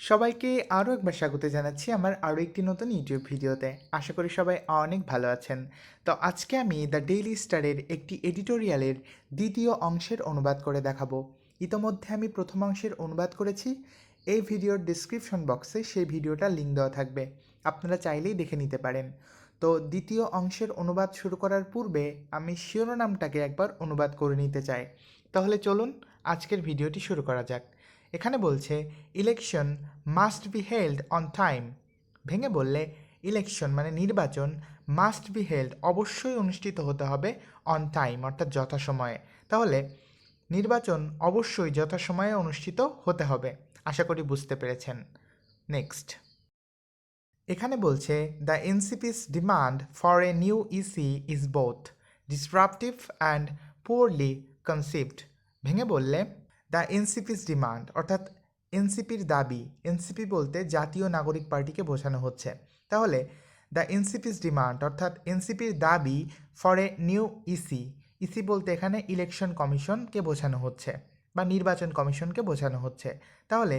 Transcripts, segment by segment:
সবাইকে আরও একবার স্বাগত জানাচ্ছি আমার আরও একটি নতুন ইউটিউব ভিডিওতে। আশা করি সবাই অনেক ভালো আছেন। তো আজকে আমি দ্য ডেইলি স্টারের একটি এডিটোরিয়ালের দ্বিতীয় অংশের অনুবাদ করে দেখাবো। ইতোমধ্যে আমি প্রথম অংশের অনুবাদ করেছি। এই ভিডিওর ডিসক্রিপশন বক্সে সেই ভিডিওটা লিঙ্ক দেওয়া থাকবে। আপনারা চাইলেই দেখে নিতে পারেন। তো দ্বিতীয় অংশের অনুবাদ শুরু করার পূর্বে আমি শিরোনামটাকে একবার অনুবাদ করে নিতে চাই। তাহলে চলুন আজকের ভিডিওটি শুরু করা যাক। এখানে বলছে election must be held on time ভেঙে বললে ইলেকশন মানে নির্বাচন মাস্ট বি হেল্ড অবশ্যই অনুষ্ঠিত হতে হবে অন টাইম অর্থাৎ যথাসময়ে। তাহলে, নির্বাচন অবশ্যই যথাসময়ে অনুষ্ঠিত হতে হবে। আশা করি বুঝতে পেরেছেন। নেক্সট এখানে বলছে the NCP's demand for a new EC is both disruptive and poorly conceived ভেঙে বললে দ্য এনসিপিস ডিমান্ড, অর্থাৎ এনসিপির দাবি, এনসিপি বলতে জাতীয় নাগরিক পার্টিকে বোঝানো হচ্ছে। তাহলে দ্য এনসিপিস ডিমান্ড, অর্থাৎ এনসিপির দাবি for a new EC EC বলতে এখানে ইলেকশন কমিশনকে বোঝানো হচ্ছে বা নির্বাচন কমিশনকে বোঝানো হচ্ছে। তাহলে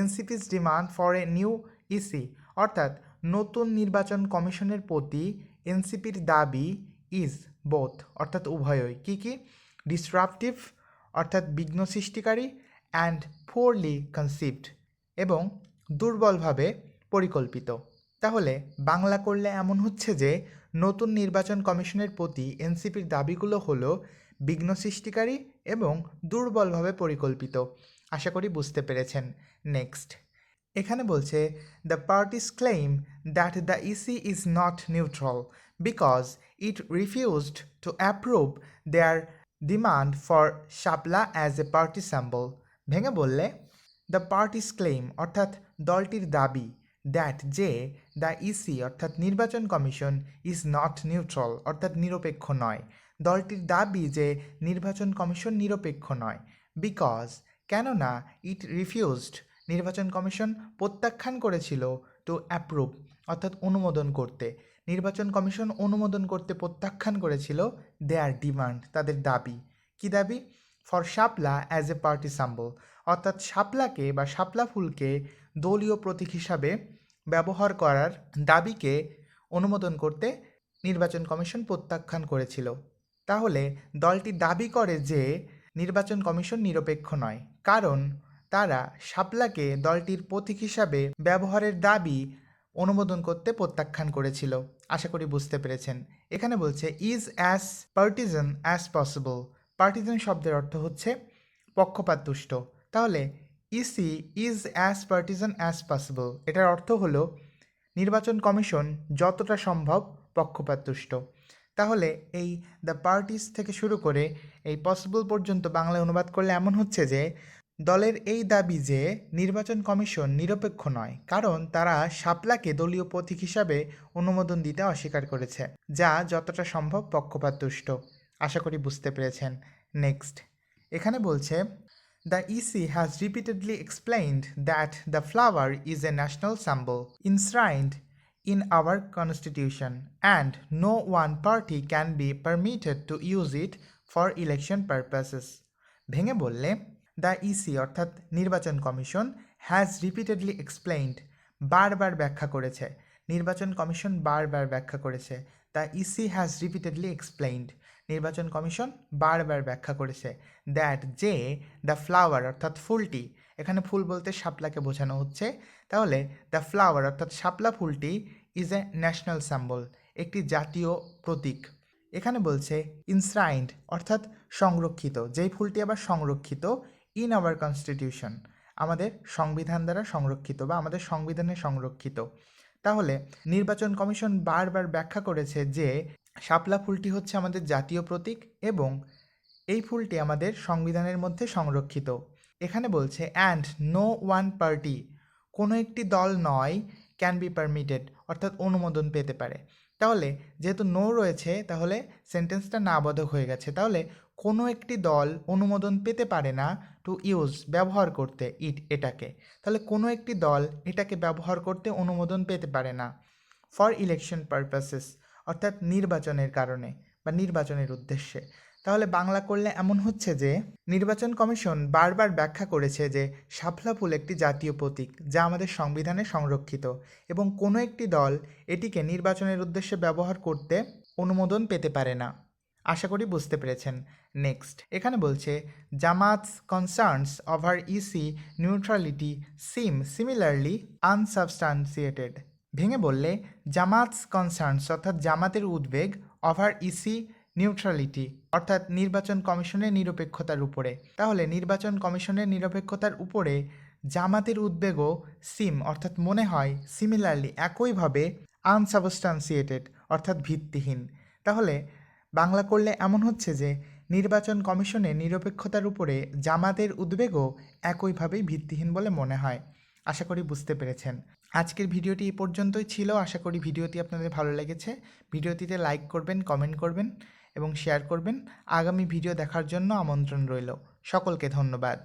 NCP's demand for a new EC, অর্থাৎ নতুন নির্বাচন কমিশনের প্রতি এনসিপির দাবি ইজ, বোথ, অর্থাৎ উভয়ই। কী কী? ডিসরাপটিভ অর্থাৎ বিঘ্ন সৃষ্টিকারী অ্যান্ড পোরলি কনসিভড এবং দুর্বলভাবে পরিকল্পিত। তাহলে বাংলা করলে এমন হচ্ছে যে, নতুন নির্বাচন কমিশনের প্রতি এনসিপির দাবিগুলো হলো বিঘ্ন সৃষ্টিকারী এবং দুর্বলভাবে পরিকল্পিত। আশা করি বুঝতে পেরেছেন। নেক্সট এখানে বলছে the parties claim that the EC is not neutral because it refused to approve their demand for Shapla as a party symbol ভেঙে বললে দ্য পার্টিস ক্লেইম অর্থাৎ দলটির দাবি দ্যাট যে দ্য ইসি অর্থাৎ নির্বাচন কমিশন ইজ নট নিউট্রাল অর্থাৎ নিরপেক্ষ নয়। দলটির দাবি যে নির্বাচন কমিশন নিরপেক্ষ নয়। বিকজ কেননা ইট রিফিউজড নির্বাচন কমিশন প্রত্যাখ্যান করেছিল টু অ্যাপ্রুভ অর্থাৎ অনুমোদন করতে। নির্বাচন কমিশন অনুমোদন করতে প্রত্যাখ্যান করেছিল দেয়ার ডিমান্ড, তাদের দাবি। কি দাবি? For Shapla as a party symbol. অর্থাৎ শাপলাকে বা শাপলা ফুলকে দলীয় প্রতীক হিসাবে ব্যবহার করার দাবিকে অনুমোদন করতে নির্বাচন কমিশন প্রত্যাখ্যান করেছিল। তাহলে দলটি দাবি করে যে নির্বাচন কমিশন নিরপেক্ষ নয়। কারণ তারা শাপলাকে দলটির প্রতীক হিসাবে ব্যবহারের দাবি অনুমোদন করতে প্রত্যাখ্যান করেছিল। আশা করি বুঝতে পেরেছেন। এখানে বলছে is as partisan as possible partisan শব্দের অর্থ হচ্ছে পক্ষপাতদুষ্ট তাহলে EC is as partisan as possible এটার অর্থ হলো, নির্বাচন কমিশন যতটা সম্ভব পক্ষপাতদুষ্ট তাহলে, এই দ্য পার্টিস থেকে শুরু করে এই পসিবল পর্যন্ত বাংলায় অনুবাদ করলে এমন হচ্ছে যে দলের এই দাবি যে নির্বাচন কমিশন নিরপেক্ষ নয়, কারণ তারা শাপলাকে দলীয় প্রতীক হিসাবে অনুমোদন দিতে অস্বীকার করেছে, যা যতটা সম্ভব পক্ষপাতদুষ্ট। আশা করি বুঝতে পেরেছেন। নেক্সট। এখানে বলছে the EC has repeatedly explained that the flower is a national symbol enshrined in our constitution and no one party can be permitted to use it for election purposes. ভেঙে বললে দ্য ইসি, অর্থাৎ নির্বাচন commission has repeatedly explained বারবার ব্যাখ্যা করেছে। নির্বাচন commission বারবার ব্যাখ্যা করেছে। The EC has repeatedly explained নির্বাচন কমিশন বারবার ব্যাখ্যা করেছে। দ্যাট যে দ্য ফ্লাওয়ার অর্থাৎ ফুলটি, এখানে ফুল বলতে শাপলাকে বোঝানো হচ্ছে। তাহলে দ্য ফ্লাওয়ার অর্থাৎ শাপলা ফুলটি ইজ এ ন্যাশনাল স্যাম্বল একটি জাতীয় প্রতীক। এখানে বলছে ইনস্রাইন্ড অর্থাৎ সংরক্ষিত, যেই ফুলটি আবার সংরক্ষিত ইন আওয়ার কনস্টিটিউশন আমাদের সংবিধান দ্বারা সংরক্ষিত বা আমাদের সংবিধানে সংরক্ষিত। তাহলে নির্বাচন কমিশন বারবার ব্যাখ্যা করেছে যে শাপলা ফুলটি হচ্ছে আমাদের জাতীয় প্রতীক এবং এই ফুলটি আমাদের সংবিধানের মধ্যে সংরক্ষিত। এখানে বলছে অ্যান্ড নো ওয়ান পার্টি কোনো একটি দল নয় ক্যান বি পারমিটেড অর্থাৎ অনুমোদন পেতে পারে। তাহলে যেহেতু নো রয়েছে, তাহলে সেন্টেন্সটা নাবোধক হয়ে গেছে। তাহলে কোনো একটি দল অনুমোদন পেতে পারে না টু ইউজ ব্যবহার করতে ইট এটাকে। তাহলে কোনো একটি দল এটাকে ব্যবহার করতে অনুমোদন পেতে পারে না। ফর ইলেকশন পারপাসেস অর্থাৎ নির্বাচনের কারণে বা নির্বাচনের উদ্দেশ্যে। তাহলে বাংলা করলে এমন হচ্ছে যে, নির্বাচন কমিশন বারবার ব্যাখ্যা করেছে যে শাপলা ফুল একটি জাতীয় প্রতীক যা আমাদের সংবিধানে সংরক্ষিত এবং কোনো একটি দল এটিকে নির্বাচনের উদ্দেশ্যে ব্যবহার করতে অনুমোদন পেতে পারে না। আশা করি বুঝতে পেরেছেন। নেক্সট এখানে বলছে Jamaat's concerns over EC neutrality seem similarly unsubstantiated ভেঙে বললে জামাতস কনসার্নস অর্থাৎ জামাতের উদ্বেগ ওভার ইসি নিউট্রালিটি অর্থাৎ নির্বাচন কমিশনের নিরপেক্ষতার উপরে। তাহলে নির্বাচন কমিশনের নিরপেক্ষতার উপরে জামাতের উদ্বেগও সিম অর্থাৎ মনে হয় সিমিলারলি একইভাবে আনসাবস্টান্সিয়েটেড অর্থাৎ ভিত্তিহীন। তাহলে বাংলা করলে এমন হচ্ছে যে, নির্বাচন কমিশনের নিরপেক্ষতার উপরে জামাতের উদ্বেগও একইভাবেই ভিত্তিহীন বলে মনে হয়। আশা করি বুঝতে পেরেছেন। আজকের ভিডিওটি এ পর্যন্তই ছিল। আশা করি ভিডিওটি আপনাদের ভালো লেগেছে। ভিডিওটিতে লাইক করবেন, কমেন্ট করবেন এবং শেয়ার করবেন। আগামী ভিডিও দেখার জন্য আমন্ত্রণ রইল। সকলকে ধন্যবাদ।